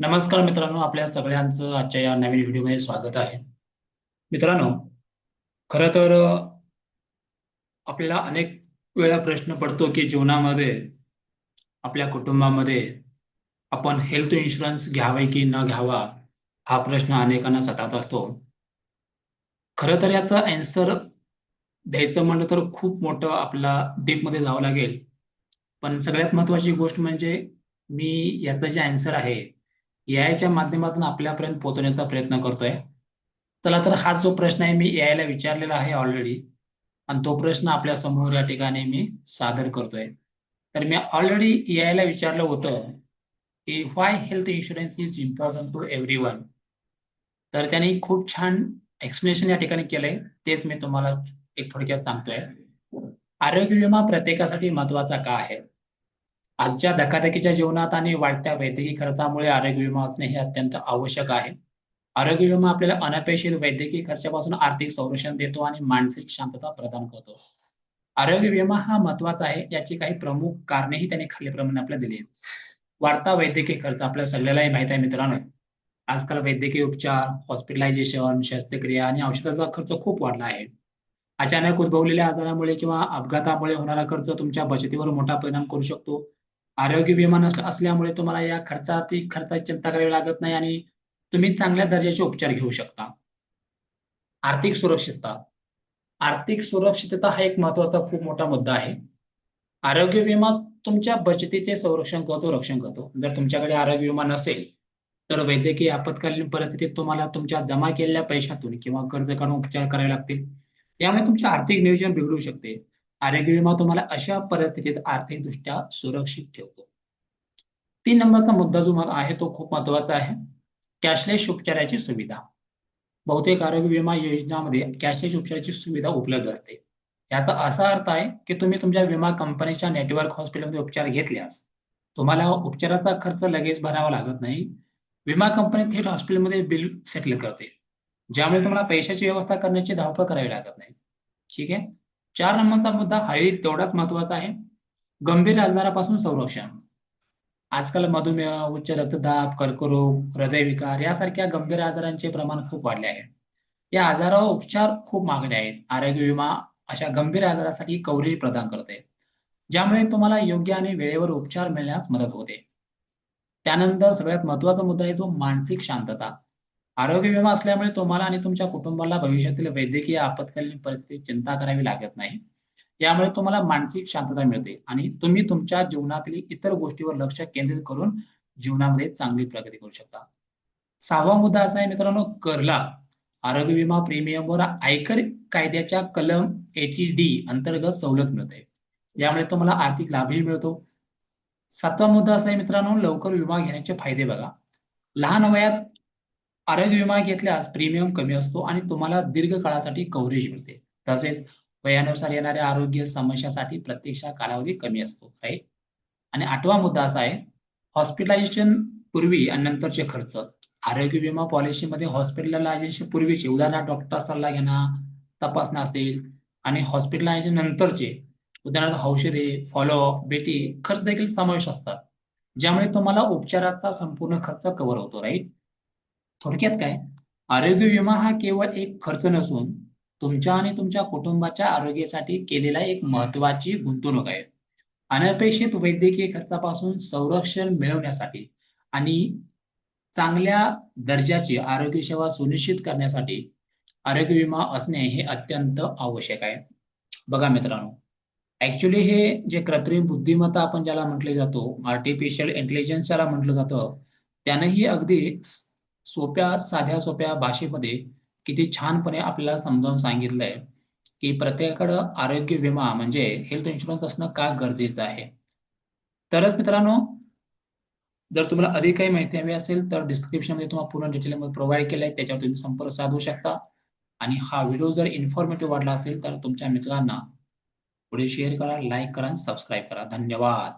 नमस्कार मित्रांनो आपल्या सगळ्यांचं आजच्या या नवीन व्हिडिओमध्ये स्वागत आहे. मित्रांनो खर तर आपल्याला अनेक वेळा प्रश्न पडतो की जीवनामध्ये आपल्या कुटुंबामध्ये आपण हेल्थ इन्शुरन्स घ्यावे की न घ्यावा हा प्रश्न अनेकांना सतात असतो. खरं तर याचा अन्सर द्यायचं म्हणलं तर खूप मोठं आपला डीपमध्ये जावं लागेल. पण सगळ्यात महत्वाची गोष्ट म्हणजे मी याचं जे आन्सर आहे एआयच्या माध्यमातून आपल्यापर्यंत पोहोचवण्याचा प्रयत्न करतोय. चला तर हा जो प्रश्न आहे मी एआयला विचारलेला आहे ऑलरेडी आणि तो प्रश्न आपल्यासमोर या ठिकाणी मी सादर करतोय. तर मी ऑलरेडी एआयला विचारलं होतं की why health insurance is important to everyone तर त्यांनी खूप छान एक्सप्लेनेशन या ठिकाणी केलंय. तेच मी तुम्हाला एक थोडक्यात सांगतोय. आरोग्य विमा प्रत्येकासाठी महत्त्वाचा का आहे? आजच्या धकाधकीच्या जीवनात आणि वाढत्या वैद्यकीय खर्चामुळे आरोग्य विमा असणे हे अत्यंत आवश्यक आहे. आरोग्य विमा आपल्याला अनपेक्षित वैद्यकीय खर्चापासून आर्थिक संरक्षण देतो आणि मानसिक शांतता प्रदान करतो. आरोग्य विमा हा महत्त्वाचा आहे याची काही प्रमुख कारणेही त्यांनी खालीलप्रमाणे आपल्याला दिली आहेत. वाढता वैद्यकीय खर्च आपल्या सगळ्यालाही माहीत आहे मित्रांनो. आजकाल वैद्यकीय उपचार हॉस्पिटलायझेशन शस्त्रक्रिया आणि औषधाचा खर्च खूप वाढला आहे. अचानक उद्भवलेल्या आजारामुळे किंवा अपघातामुळे होणारा खर्च तुमच्या बचतीवर मोठा परिणाम करू शकतो. आरोग्य विमा असल्यामुळे तुम्हाला या खर्चात खर्चाची चिंता करावी लागत नाही आणि तुम्ही चांगल्या दर्जाचे उपचार घेऊ शकता. आर्थिक सुरक्षितता. आर्थिक सुरक्षितता हा एक महत्त्वाचा खूप मोठा मुद्दा आहे. आरोग्य विमा तुमच्या बचतीचे संरक्षण करतो रक्षण करतो. जर तुमच्याकडे आरोग्य विमा नसेल तर वैद्यकीय आपत्कालीन परिस्थितीत तुम्हाला तुमच्या जमा केलेल्या पैशातून किंवा कर्ज काढून उपचार करावे लागतील. यामुळे तुमचे आर्थिक नियोजन बिघडू शकते. आरोग्य विमा तुम्हाला अशा परिस्थितीत आर्थिकदृष्ट्या सुरक्षित ठेवतो. तीन नंबरचा मुद्दा जो मला आहे तो खूप महत्त्वाचा आहे. कॅशलेस उपचाराची सुविधा. बहुतेक आरोग्य विमा योजनामध्ये कॅशलेस उपचाराची सुविधा उपलब्ध असते. याचा असा अर्थ आहे की तुम्ही तुमच्या विमा कंपनीच्या नेटवर्क हॉस्पिटलमध्ये उपचार घेतल्यास तुम्हाला उपचाराचा खर्च लगेच भरावा लागत नाही. विमा कंपनी थेट हॉस्पिटलमध्ये बिल सेटल करते. ज्यामुळे तुम्हाला पैशाची व्यवस्था करण्याची धावपळ करावी लागत नाही. ठीक आहे? चार नंबरचा मुद्दा हाही तेवढाच महत्त्वाचा आहे. गंभीर आजारापासून संरक्षण. आजकाल मधुमेह उच्च रक्तदाब कर्करोग हृदयविकार यासारख्या गंभीर आजारांचे प्रमाण खूप वाढले आहे. या आजारावर उपचार खूप मागणे आहेत. आरोग्य विमा अशा गंभीर आजारासाठी कव्हरेज प्रदान करते. ज्यामुळे तुम्हाला योग्य आणि वेळेवर उपचार मिळण्यास मदत होते. त्यानंतर सगळ्यात महत्त्वाचा मुद्दा आहे तो मानसिक शांतता. आरोग्य विमा असल्यामुळे तुम्हाला आणि तुमच्या कुटुंबाला भविष्यातील वैद्यकीय आपत्कालीन परिस्थितीत चिंता करावी लागत नाही. यामुळे तुम्हाला मानसिक शांतता मिळते आणि तुम्ही तुमच्या जीवनातील इतर गोष्टीवर लक्ष केंद्रित करून जीवनामध्ये चांगली प्रगती करू शकता. सहावा मुद्दा असा आहे मित्रांनो करला. आरोग्य विमा प्रीमियमवर आयकर कायद्याच्या कलम एटी डी अंतर्गत सवलत मिळते. यामुळे तुम्हाला आर्थिक लाभही मिळतो. सातवा मुद्दा असा आहे मित्रांनो लवकर विमा घेण्याचे फायदे बघा. लहान वयात आरोग्य विमा घेतल्यास प्रीमियम कमी असतो आणि तुम्हाला दीर्घ काळासाठी कव्हरेज मिळते. तसेच वयानुसार येणाऱ्या आरोग्य समस्यासाठी प्रतीक्षा कालावधी कमी असतो राईट आणि आठवा मुद्दा असा आहे हॉस्पिटलायझेशन पूर्वी आणि नंतरचे खर्च. आरोग्य विमा पॉलिसीमध्ये हॉस्पिटलायझेशन पूर्वीचे उदाहरणार्थ डॉक्टर सल्ला घेणं तपासणं असेल आणि हॉस्पिटलायझेशन नंतरचे उदाहरणार्थ औषधे फॉलोअप बेटी खर्च देखील समावेश असतात. ज्यामुळे तुम्हाला उपचाराचा संपूर्ण खर्च कव्हर होतो राईट थोडक्यात काय? आरोग्य विमा हा केवळ एक खर्च नसून तुमच्या आणि तुमच्या कुटुंबाच्या आरोग्यासाठी केलेला एक महत्वाची गुंतवणूक आहे. अनपेक्षित वैद्यकीय खर्चापासून संरक्षण मिळवण्यासाठी आणि चांगल्या दर्जाची आरोग्य सेवा सुनिश्चित करण्यासाठी आरोग्य विमा असणे हे अत्यंत आवश्यक आहे. बघा मित्रांनो ऍक्च्युली हे जे कृत्रिम बुद्धिमत्ता आपण ज्याला म्हटले जातो आर्टिफिशियल इंटेलिजन्स ज्याला म्हटलं जातं त्यानंही अगदी सोप्या साध्या सोप्या भाषेमध्ये किती छानपणे आपल्याला समजावून सांगितलंय की प्रत्येकाकडं आरोग्य विमा म्हणजे हेल्थ इन्शुरन्स असणं का गरजेचं आहे? तरच मित्रांनो जर तुम्हाला अधिक काही माहिती हवी असेल तर डिस्क्रिप्शनमध्ये तुम्हाला पूर्ण डिटेलमध्ये प्रोव्हाइड केलं आहे त्याच्यावर तुम्ही संपर्क साधू शकता. आणि हा व्हिडिओ जर इन्फॉर्मेटिव्ह वाटला असेल तर तुमच्या मित्रांना पुढे शेअर करा लाईक करा सबस्क्राईब करा. धन्यवाद!